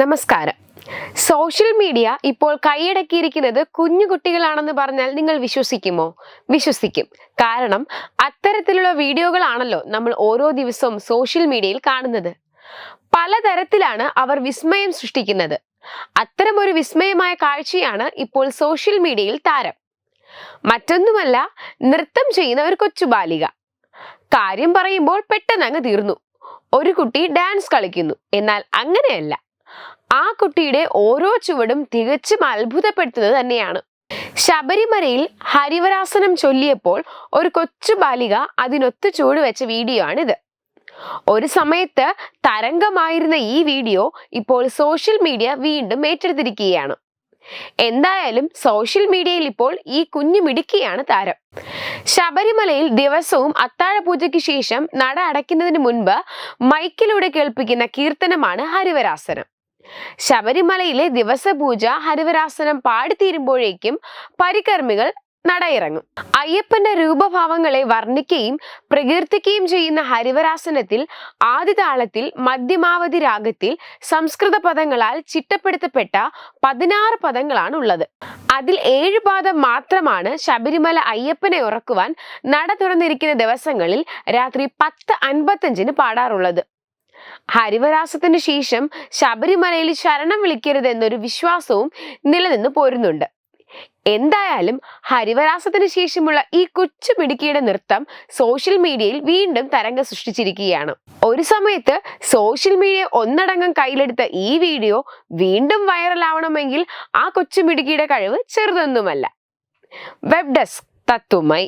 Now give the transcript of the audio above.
നമസ്കാരം. Social media ഇപ്പോൾ കൈയടക്കിയിരിക്കുന്നത് കുഞ്ഞു കുട്ടികളാണെന്ന് പറഞ്ഞാൽ നിങ്ങൾ വിശ്വസിക്കുമോ? വിശ്വസിക്കും. കാരണം അത്തരത്തിലുള്ള വീഡിയോകളാണല്ലോ നമ്മൾ ഓരോ ദിവസവും സോഷ്യൽ മീഡിയയിൽ കാണുന്നത്. പലതരത്തിലാണ് അവർ വിസ്മയം സൃഷ്ടിക്കുന്നത്. അത്തരമൊരു വിസ്മയമായ കാഴ്ചയാണ് ഇപ്പോൾ സോഷ്യൽ മീഡിയയിൽ താരം. മറ്റൊന്നുമല്ല നൃത്തം ചെയ്യുന്ന ഒരു കൊച്ചു ബാലിക. കാര്യം പറയുമ്പോൾ പെട്ടെന്ന് അങ്ങ് തീർന്നു. ഒരു കുട്ടി ഡാൻസ് കളിക്കുന്നു. എന്നാൽ അങ്ങനെയല്ല. ആ കുട്ടിയുടെ ഓരോ ചുവടും തികച്ചും അത്ഭുതപ്പെടുത്തുന്നത് തന്നെയാണ്. ശബരിമലയിൽ ഹരിവരാസനം ചൊല്ലിയപ്പോൾ ഒരു കൊച്ചു ബാലിക അതിനൊത്തു ചുവട് വെച്ച വീഡിയോ ആണിത്. ഒരു സമയത്ത് തരംഗമായിരുന്ന ഈ വീഡിയോ ഇപ്പോൾ സോഷ്യൽ മീഡിയ വീണ്ടും ഏറ്റെടുത്തിരിക്കുകയാണ്. എന്തായാലും സോഷ്യൽ മീഡിയയിൽ ഇപ്പോൾ ഈ കുഞ്ഞു മിടുക്കിയാണ് താരം. ശബരിമലയിൽ ദിവസവും അത്താഴ പൂജയ്ക്ക് ശേഷം നട അടയ്ക്കുന്നതിന് മുൻപ് മൈക്കിലൂടെ കേൾപ്പിക്കുന്ന കീർത്തനമാണ് ഹരിവരാസനം. ശബരിമലയിലെ ദിവസപൂജ ഹരിവരാസനം പാടിത്തീരുമ്പോഴേക്കും പരികർമ്മികൾ നടയിറങ്ങും. അയ്യപ്പന്റെ രൂപഭാവങ്ങളെ വർണിക്കുകയും പ്രകീർത്തിക്കുകയും ചെയ്യുന്ന ഹരിവരാസനത്തിൽ ആദിതാളത്തിൽ മധ്യമാവധി രാഗത്തിൽ സംസ്കൃത പദങ്ങളാൽ ചിട്ടപ്പെടുത്തപ്പെട്ട പതിനാറ് പദങ്ങളാണ് ഉള്ളത് അതിൽ ഏഴ് പാദം മാത്രമാണ് ശബരിമല അയ്യപ്പനെ ഉറക്കുവാൻ നട തുറന്നിരിക്കുന്ന ദിവസങ്ങളിൽ രാത്രി പത്ത് അൻപത്തഞ്ചിന് പാടാറുള്ളത്. ഹരിവരാസത്തിന് ശേഷം ശബരിമലയിൽ ശരണം വിളിക്കരുത് എന്നൊരു വിശ്വാസവും നിലനിന്ന് പോരുന്നുണ്ട്. എന്തായാലും ഹരിവരാസത്തിന് ശേഷമുള്ള ഈ കൊച്ചു മിടുക്കിയുടെ നൃത്തം സോഷ്യൽ മീഡിയയിൽ വീണ്ടും തരംഗം സൃഷ്ടിച്ചിരിക്കുകയാണ്. ഒരു സമയത്ത് സോഷ്യൽ മീഡിയ ഒന്നടങ്കം കയ്യിലെടുത്ത ഈ വീഡിയോ വീണ്ടും വൈറലാവണമെങ്കിൽ ആ കൊച്ചു മിടുക്കിയുടെ കഴിവ് ചെറുതൊന്നുമല്ല. വെബ് ഡെസ്ക് തത്തുമൈ